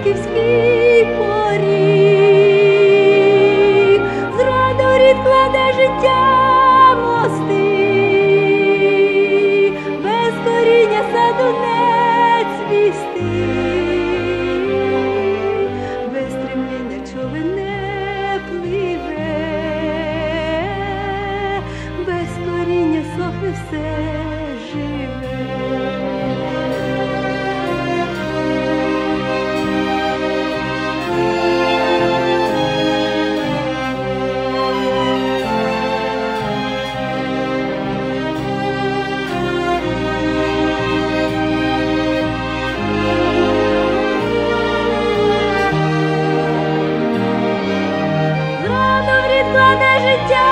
gives gifts. 这是家。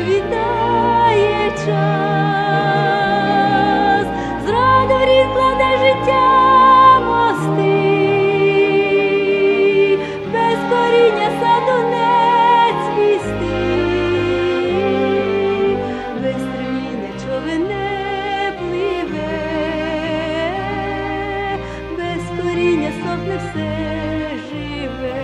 повідає час, зрада в рід життя мости, без коріння саду не цвісти, без тривіне човен не пливе, без коріння сохне все живе.